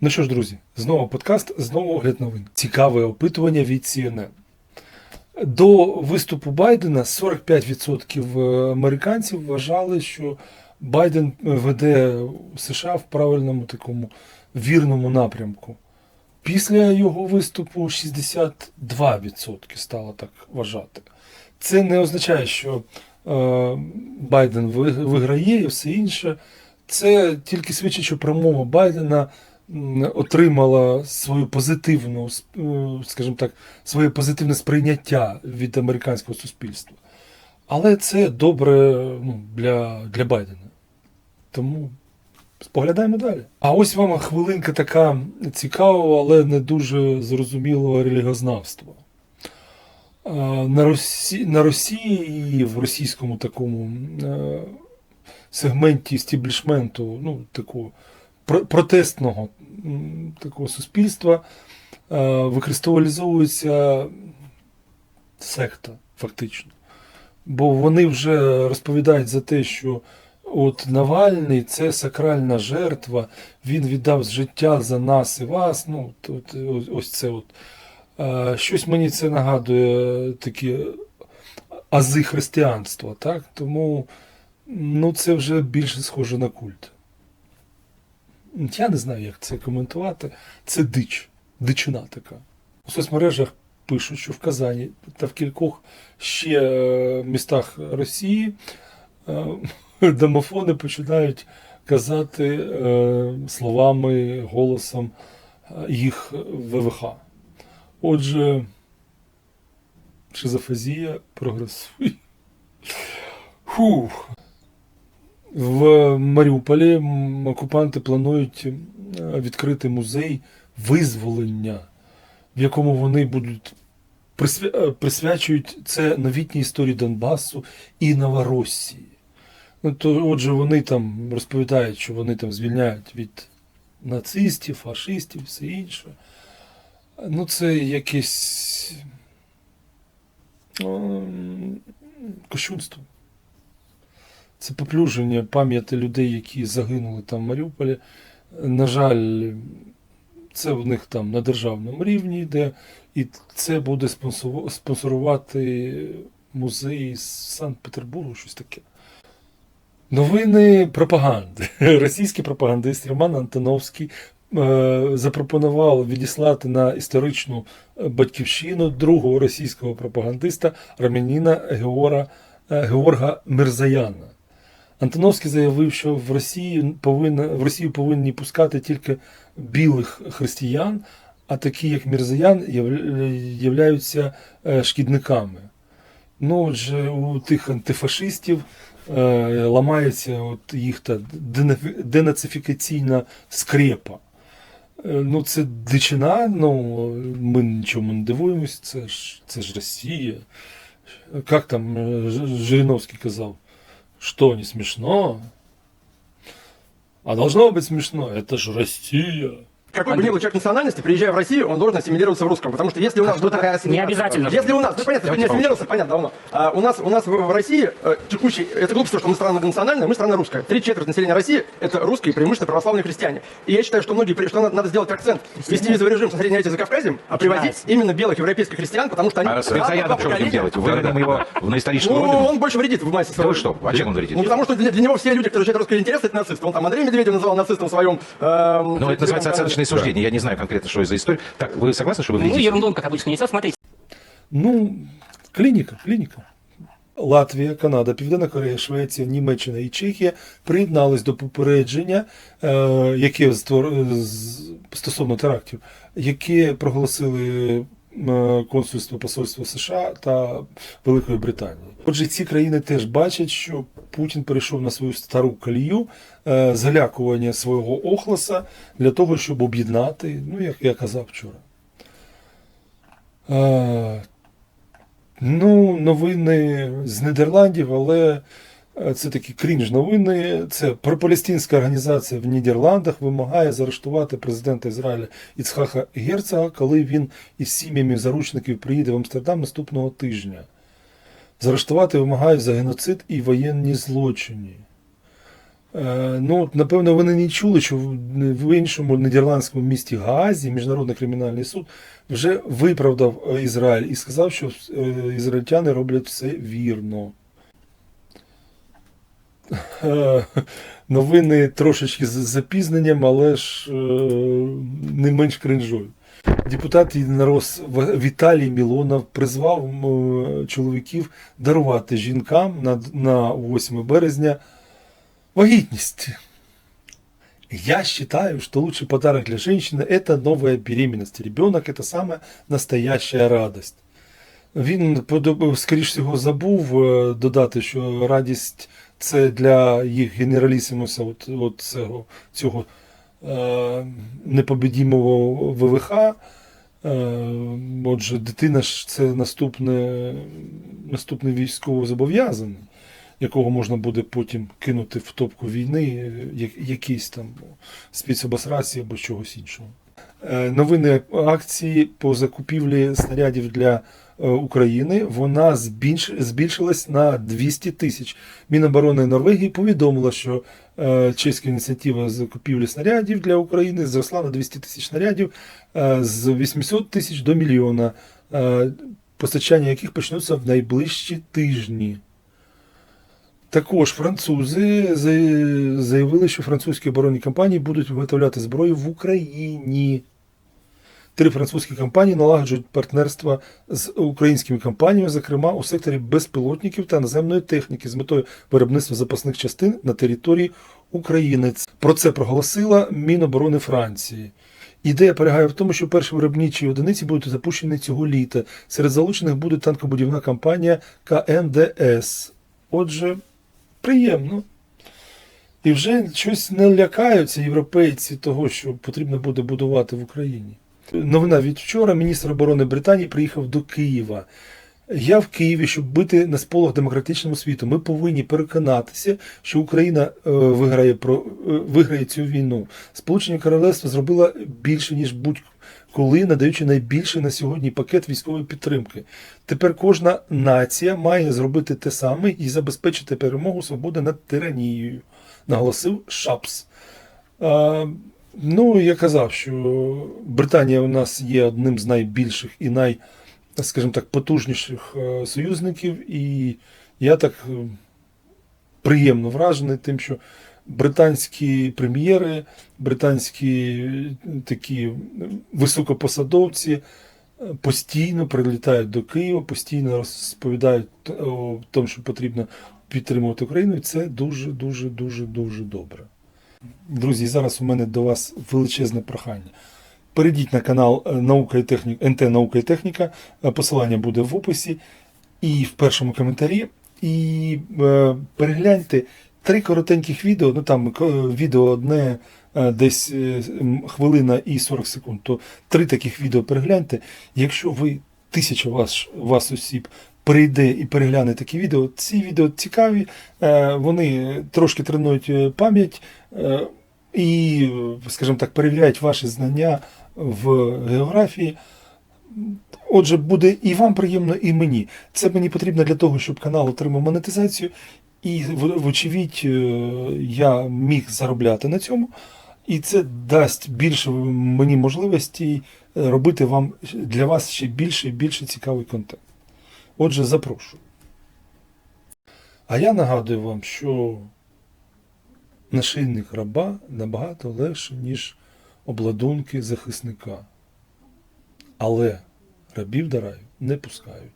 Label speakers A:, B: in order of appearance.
A: Ну що ж, друзі, знову подкаст, знову огляд новин. Цікаве опитування від CNN. До виступу Байдена 45% американців вважали, що Байден веде США в правильному такому вірному напрямку. Після його виступу 62% стало так вважати. Це не означає, що е, Байден виграє і все інше. Це тільки свідчить, що промова Байдена отримала свою позитивну, е, скажімо так, своє позитивне сприйняття від американського суспільства. Але це добре ну, для, для Байдена. Тому споглядаємо далі. А ось вам хвилинка така цікавого, але не дуже зрозумілого релігознавства. На Росії, на Росії і в російському такому е, сегменті стіблішменту, ну, про- протестного такого суспільства е, використовується секта, фактично. Бо вони вже розповідають за те, що от Навальний це сакральна жертва, він віддав життя за нас і вас. Ну, от, ось- це от. Е, Щось мені це нагадує такі ази християнства, так? Тому ну, це вже більше схоже на культ. Я не знаю, як це коментувати. Це дич, дичина така. У соцмережах пишуть, що в Казані та в кількох ще е, містах Росії е, домофони починають казати е, словами, голосом їх ВВХ. Отже, шизофазія прогресує. Фух. В Маріуполі окупанти планують відкрити музей визволення, в якому вони будуть е, присвячують це новітній історії Донбасу і Новоросії. Ну, то, отже, вони там розповідають, що вони там звільняють від нацистів, фашистів, все інше. Ну, це якесь ем, кощунство. Це поплюження пам'яті людей, які загинули там в Маріуполі. На жаль, це в них там на державному рівні йде, і це буде спонсорувати музей з Санкт-Петербургу, щось таке. Новини пропаганди. Російський пропагандист Роман Антоновський е, запропонував відіслати на історичну е, батьківщину другого російського пропагандиста романіна е, Георга Мирзаяна. Антоновський заявив, що в Росії повинна, в Росію повинні пускати тільки білих християн, а такі, як Мірзаян, являються е, шкідниками. Ну, отже, у тих антифашистів е, ламається от їх та денацифікаційна скрепа. Е, Ну, це дичина, ну ми нічому не дивуємося, це ж, це ж Росія. Як там е, Жириновський казав, що не смешно? А должно быть смешно, это же Россия.
B: Какой бы ни был человек национальности, приезжая в Россию, он должен ассимилироваться в русском. Потому что если у нас...
C: что такая ассимиляция?
D: Не обязательно.
B: Если у нас, ну понятно, не ассимилировался, понятно, давно. А у нас, у нас в, в России э, текущий, это глупо, что мы страна многонациональная, мы страна русская. Три четверти населения России это русские, преимущественно православные христиане. И я считаю, что многие, что надо, надо сделать акцент, вести визовый режим со Средней Азии за Кавказем, а привозить именно белых европейских христиан, потому что они...
C: А с
B: два
C: что будем делать? Выгоним его на историческую
B: Ну,
C: родину?
B: он больше вредит в массе своей.
C: вы что? А чем он вредит?
B: Ну, потому что для, для него все люди, кто защищает русский интерес, это нацисты. Он там Андрей Медведев называл нацистом в своем... эм,
C: Ну, это называется
B: э,
C: оценочные суждения. Я не знаю конкретно, что это за история. Так, вы согласны, что вы
D: Ну,
C: вредите?
D: ерунду он, как обычно, несет. Смотрите,
A: Ну, клініка, клініка. Латвія, Канада, Південна Корея, Швеція, Німеччина і Чехія приєднались до попередження, е, яке створ- з- стосовно терактів, яке проголосили е, консульство посольство США та Великої Британії. Отже, ці країни теж бачать, що Путін перейшов на свою стару колію е, залякування свого охласа для того, щоб об'єднати, ну як я казав вчора. Е, Ну, новини з Нідерландів, але е, це такі крінж новини. Це пропалестинська організація в Нідерландах вимагає заарештувати президента Ізраїля Іцхака Герцога, коли він із сім'ями заручників приїде в Амстердам наступного тижня. Заарештувати вимагають за геноцид і воєнні злочини. Е, Ну, напевно, вони не чули, що в іншому нідерландському місті Гаазі Міжнародний кримінальний суд вже виправдав е, Ізраїль і сказав, що е, ізраїльтяни роблять все вірно. Е, Новини трошечки з запізненням, але ж е, не менш кринжові. Депутат єдинорос В- Віталій Мілонов призвав м, чоловіків дарувати жінкам на, на 8 березня вагітність. Я считаю, что лучший подарок для женщины – это новая беременность. Ребенок – это самая настоящая радость. Він, подоб- скоріш всього, забув е, додати, що радість це для їх генералісимуса от, от цього, цього е, непобідімого ВВХ. Е, отже, дитина ж це наступне, наступний військово зобов'язаний, якого можна буде потім кинути в топку війни, як- якійсь там спецобосрації або чогось іншого. Е, Новини акції по закупівлі снарядів для України вона збільш, збільшилась на 200 тисяч. Міноборони Норвегії повідомила, що е, чеська ініціатива закупівлі снарядів для України зросла на 200 тисяч снарядів е, з 800 тисяч до мільйона, е, постачання яких почнуться в найближчі тижні. Також французи заявили, що французькі оборонні компанії будуть виготовляти зброю в Україні. Три французькі компанії налагоджують партнерства з українськими компаніями, зокрема у секторі безпілотників та наземної техніки з метою виробництва запасних частин на території України. Про це проголосила Міноборони Франції. Ідея полягає в тому, що перші виробничі одиниці будуть запущені цього літа. Серед залучених буде танкобудівна компанія КНДС. Отже, приємно. І вже щось не лякаються європейці того, що потрібно буде будувати в Україні. Новина від вчора. Міністр оборони Британії приїхав до Києва. Я в Києві, щоб бити на сполох демократичному світу. Ми повинні переконатися, що Україна е, виграє про е, виграє цю війну. Сполучені Королевство зробило більше ніж будь-коли, надаючи найбільший на сьогодні пакет військової підтримки. Тепер кожна нація має зробити те саме і забезпечити перемогу свободи над тиранією, наголосив Шапс. Ну, я казав, що Британія у нас є одним з найбільших і най, скажімо так, потужніших е, союзників, і я так е, приємно вражений тим, що британські прем'єри, британські е, такі високопосадовці постійно прилітають до Києва, постійно розповідають тому, що потрібно підтримувати Україну, і це дуже, дуже, дуже, дуже добре. Друзі, зараз у мене до вас величезне прохання. Перейдіть на канал е, Наука і Техніка, НТ Наука і Техніка. Посилання буде в описі і в першому коментарі. І е, перегляньте три коротеньких відео. Ну там е, відео одне е, десь хвилина і 40 секунд. То три таких відео перегляньте. Якщо ви тисяча вас, вас осіб прийде і перегляне такі відео, ці відео цікаві, е, вони трошки тренують е, пам'ять. е, і, скажімо так, перевіряють ваші знання в географії. Отже, буде і вам приємно, і мені. Це мені потрібно для того, щоб канал отримав монетизацію, і, вочевидь, я міг заробляти на цьому. І це дасть більше мені можливості робити вам для вас ще більше і більше цікавий контент. Отже, запрошую. А я нагадую вам, що нашийник раба набагато легше, ніж обладунки захисника. Але рабів до раю не пускають.